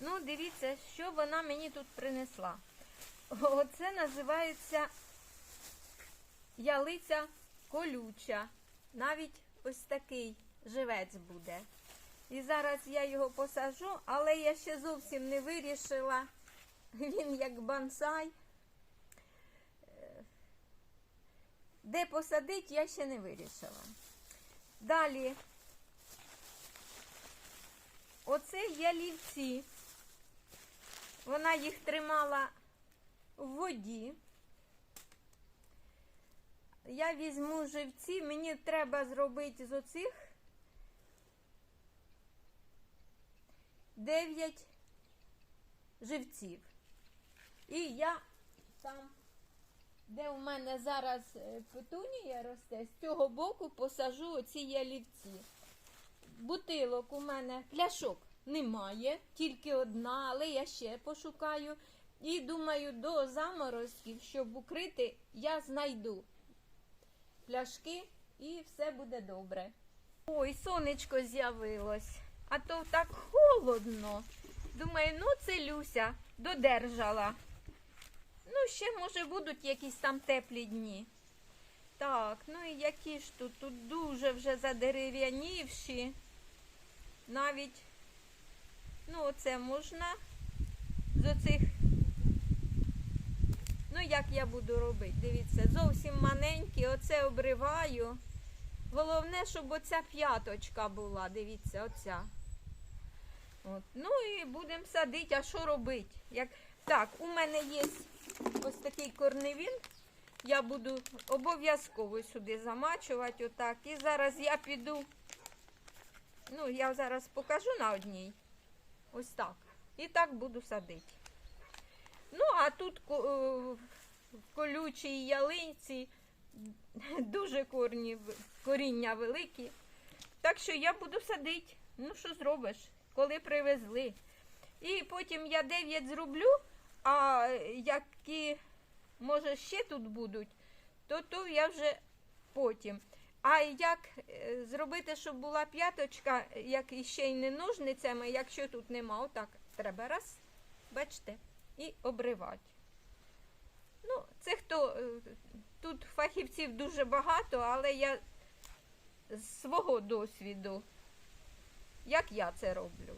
ну дивіться, що вона мені тут принесла. Оце називається ялиця колюча. Навіть ось такий живець буде. І зараз я його посажу, але я ще зовсім не вирішила. Він як бонсай. Де посадити, я ще не вирішила. Далі. Оце ялівці. Вона їх тримала в воді. Я візьму живці, мені треба зробити з оцих 9 живців. І я там, де у мене зараз е, петунія росте, з цього боку посажу оці ялівці. Бутилок у мене пляшок немає, тільки одна, але я ще пошукаю. І думаю, до заморозків, щоб укрити, я знайду пляшки і все буде добре. Ой, сонечко з'явилось, а то так холодно. Думаю, ну це Люся додержала. Ну, ще, може, будуть якісь там теплі дні. Так, ну і які ж тут? Тут дуже вже задерев'янівші. Навіть, ну, оце можна з оцих. Ну, як я буду робити? Дивіться, зовсім маленькі, оце обриваю. Головне, щоб оця п'яточка була, дивіться, оця. От. Ну і будемо садити, а що робити? Як... Так, у мене є ось такий корневін. Я буду обов'язково сюди замачувати отак. І зараз я піду. Ну, я зараз покажу на одній. Ось так. І так буду садити. Ну, а тут е, в колючій ялинці дуже корні, коріння великі. Так що я буду садити. Ну, що зробиш, коли привезли. І потім я 9 зроблю, а які, може, ще тут будуть, то то я вже потім. А як е, зробити, щоб була п'яточка, як іще й не ножницями, якщо тут нема, отак треба раз, бачите, і обривати. Ну, це хто е, тут фахівців дуже багато, але я з свого досвіду, як я це роблю.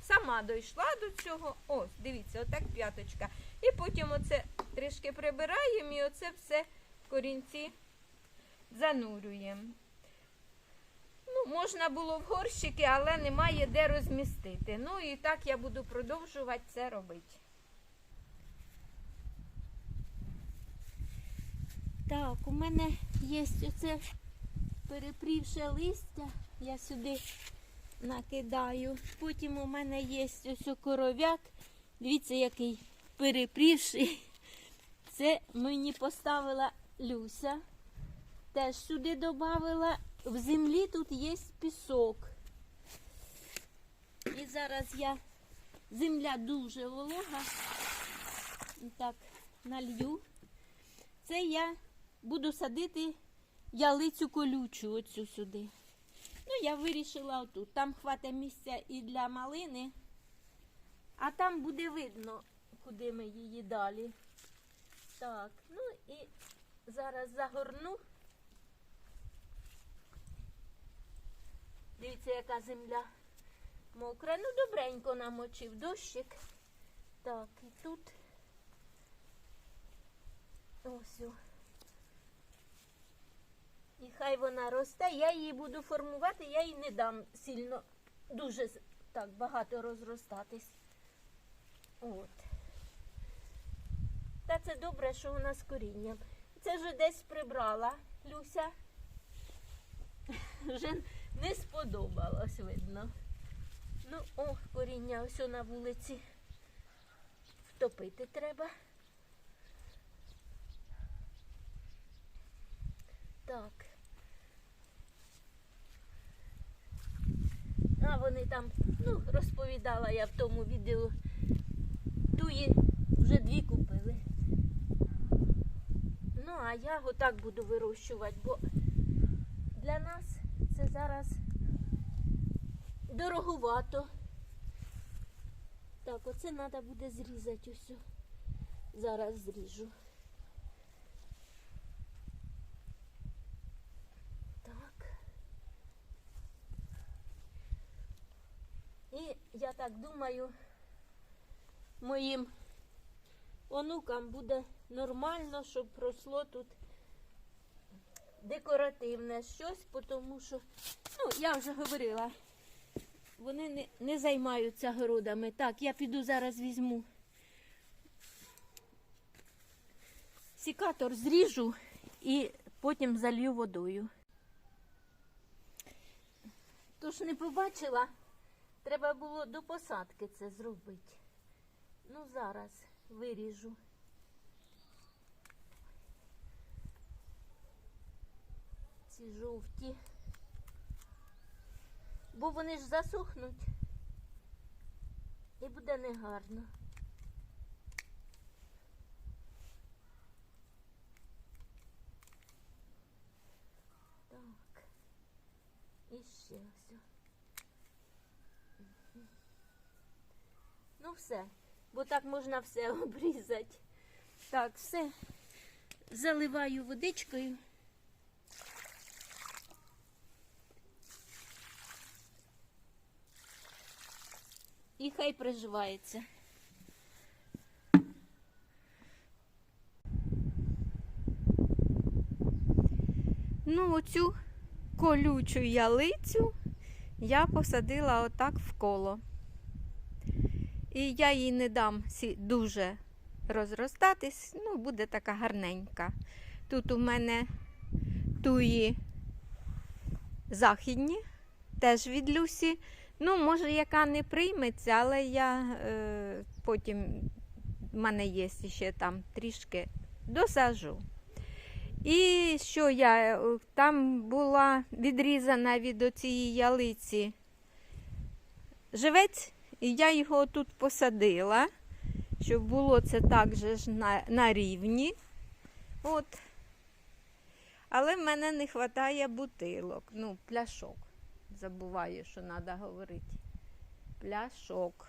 Сама дійшла до цього. Ось, дивіться, отак п'яточка. І потім оце трішки прибираємо і оце все корінці занурюємо. Ну, можна було в горщики, але немає де розмістити. Ну і так я буду продовжувати це робити. Так, у мене є оце перепрівше листя. Я сюди накидаю. Потім у мене є ось коров'як. Дивіться, який перепрівший. Це мені поставила Люся. Теж сюди додавала. В землі тут є пісок. І зараз я земля дуже волога. Так, налью. Це я буду садити ялицю колючу оцю сюди. Ну, я вирішила отут. Там хватить місця і для малини, а там буде видно, куди ми її далі. Так, ну і зараз загорну. Дивіться, яка земля мокра. Ну, добренько намочив дощик. Так, і тут ось. о. І хай вона росте, я її буду формувати, я їй не дам сильно дуже так багато розростатись. От. Та це добре, що вона з корінням. Це вже десь прибрала Люся. Вже не сподобалось, видно. Ну, о, коріння ось на вулиці. Втопити треба. Так. А вони там, ну, розповідала я в тому відео. Туї вже дві купили. Ну, а я отак буду вирощувати, бо для нас це зараз дороговато. Так, оце треба буде зрізати усе. Зараз зріжу. Так. І я так думаю, моїм онукам буде нормально, щоб росло тут декоративне щось, тому що, ну, я вже говорила, вони не, не займаються городами. Так, я піду зараз візьму. Сікатор зріжу і потім залью водою. Тож не побачила, треба було до посадки це зробити. Ну, зараз виріжу. Ці жовті. Бо вони ж засохнуть. І буде негарно. Так. І ще. Мгм. Ну все, бо так можна все обрізати. Так, все. Заливаю водичкою. І хай приживається. Ну, оцю колючу ялицю я посадила отак в коло. І я їй не дам дуже розростатись, ну, буде така гарненька. Тут у мене туї західні, теж від Люсі. Ну, може, яка не прийметься, але я е, потім в мене є ще там трішки досажу. І що я е, там була відрізана від оцієї ялиці живець, і я його тут посадила, щоб було це так же ж на, на рівні. От. Але в мене не вистачає бутилок, ну, пляшок. Забуваю, що треба говорити. Пляшок.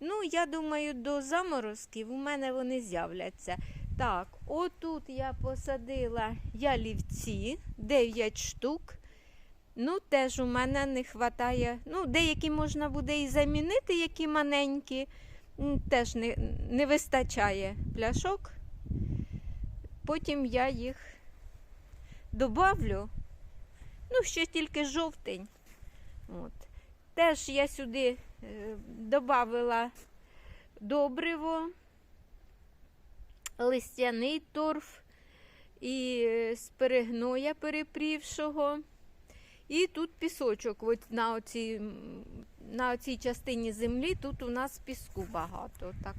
Ну, я думаю, до заморозків у мене вони з'являться. Так, отут я посадила ялівці 9 штук. Ну, теж у мене не вистачає. Ну, деякі можна буде і замінити, які маленькі. Теж не, не вистачає пляшок. Потім я їх добавлю. Ну, ще тільки жовтень. От. Теж я сюди е, додавила добриво листяний торф і е, з перегноя перепрівшого. І тут пісочок. От на, оцій, на оцій частині землі тут у нас піску багато. Так,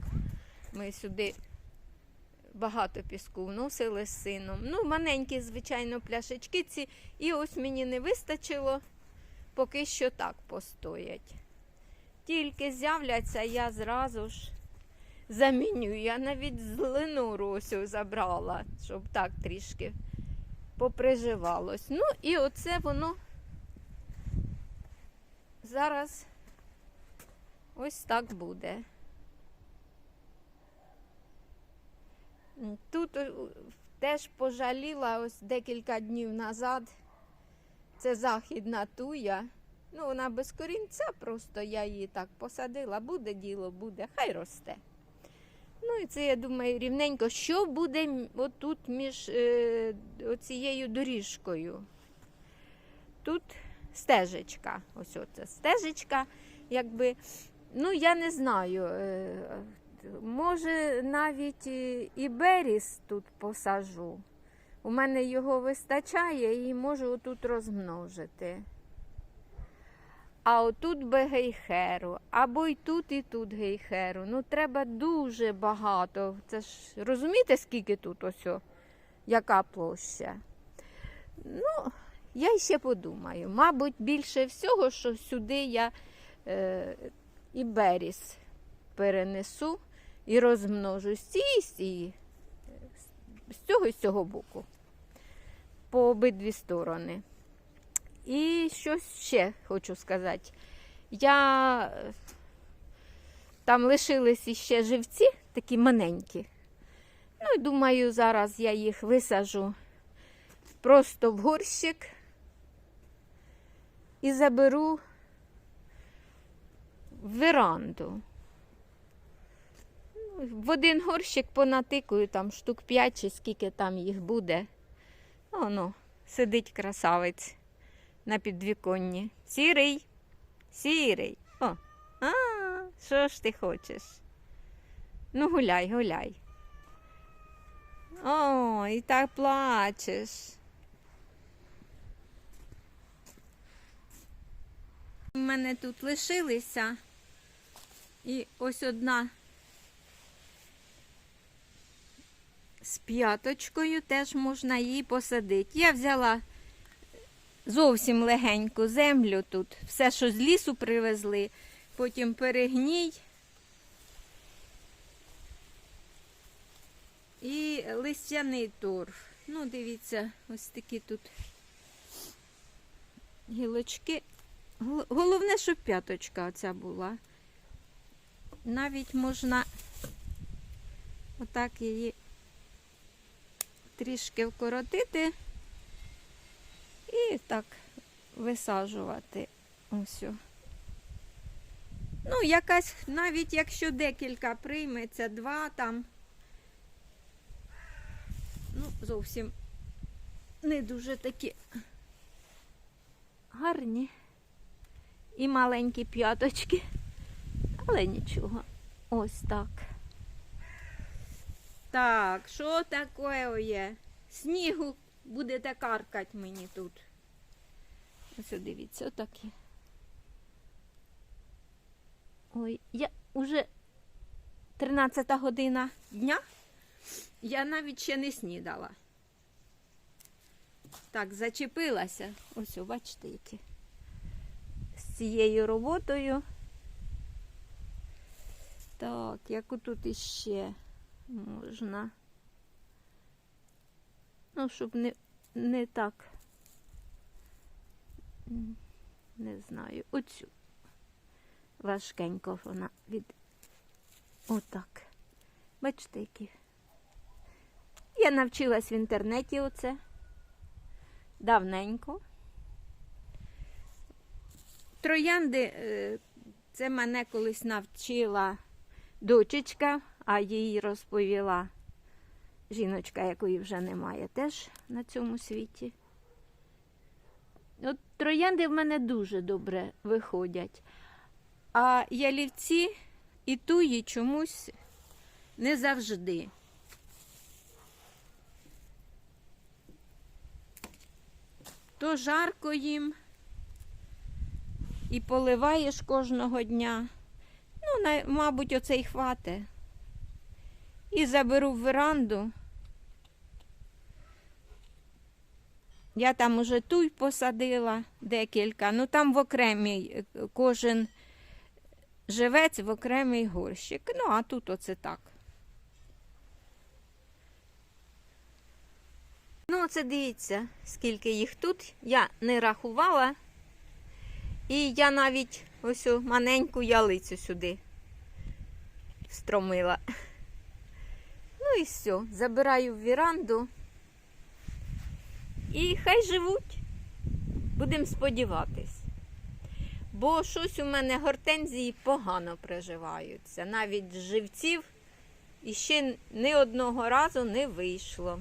ми сюди багато піску вносили з сином. Ну, маленькі, звичайно, пляшечки ці. І ось мені не вистачило, поки що так постоять. Тільки з'являться, я зразу ж заміню. Я навіть злину росю забрала, щоб так трішки поприживалось. Ну і оце воно зараз ось так буде. Тут е, теж пожаліла ось декілька днів назад. Це західна туя. Ну, вона без корінця, просто я її так посадила. Буде діло, буде, хай росте. Ну і це, я думаю, рівненько. Що буде отут між е, оцією доріжкою? Тут стежечка. Ось оце стежечка, якби, ну я не знаю. Е, може, навіть і- беріс тут посажу. У мене його вистачає і можу отут розмножити. А отут би гейхеру, або й тут, і тут гейхеру. Ну, треба дуже багато. Це ж розумієте, скільки тут ось, яка площа? Ну, я ще подумаю. Мабуть, більше всього, що сюди я е, і беріс перенесу і розмножу з цієї, з цього і з цього боку. По обидві сторони. І щось ще хочу сказати. Я Там лишились іще живці, такі маленькі. Ну і думаю, зараз я їх висажу просто в горщик і заберу в веранду. В один горщик понатикую, там штук 5 чи скільки там їх буде. Оно, сидить красавець на підвіконні. Сірий, сірий. О, а, що ж ти хочеш? Ну, гуляй, гуляй. О, і так плачеш. У мене тут лишилися. І ось одна з п'яточкою теж можна її посадити. Я взяла зовсім легеньку землю тут, все, що з лісу привезли, потім перегній. І листяний торф. Ну, дивіться, ось такі тут гілочки. Головне, щоб п'яточка оця була. Навіть можна отак її трішки вкоротити і так висаджувати. Ось. Ну, якась, навіть якщо декілька прийметься, два там. Ну, зовсім не дуже такі гарні. І маленькі п'яточки. Але нічого. Ось так. Так, що таке є? Снігу будете каркать мені тут. Ось дивіться, отакі. Ой, я уже 13 година дня. Я навіть ще не снідала. Так, зачепилася. Ось, бачите, які. З цією роботою. Так, яку тут іще можна. Ну, щоб не, не так. Не знаю. Оцю. Важкенько вона від. Отак. Бачите, які. Я навчилась в інтернеті оце. Давненько. Троянди, е, це мене колись навчила дочечка, а їй розповіла жіночка, якої вже немає теж на цьому світі. От троянди в мене дуже добре виходять. А ялівці і туї чомусь не завжди. То жарко їм і поливаєш кожного дня. Ну, мабуть, оце й хвате. І заберу в веранду. Я там уже туй посадила декілька. Ну там в окремій е, кожен живець в окремий горщик. Ну, а тут оце так. Ну, оце дивіться, скільки їх тут. Я не рахувала. І я навіть ось маленьку ялицю сюди встромила. І все, забираю в віранду. І хай живуть. Будемо сподіватись. Бо щось у мене гортензії погано приживаються. Навіть з живців іще ні одного разу не вийшло.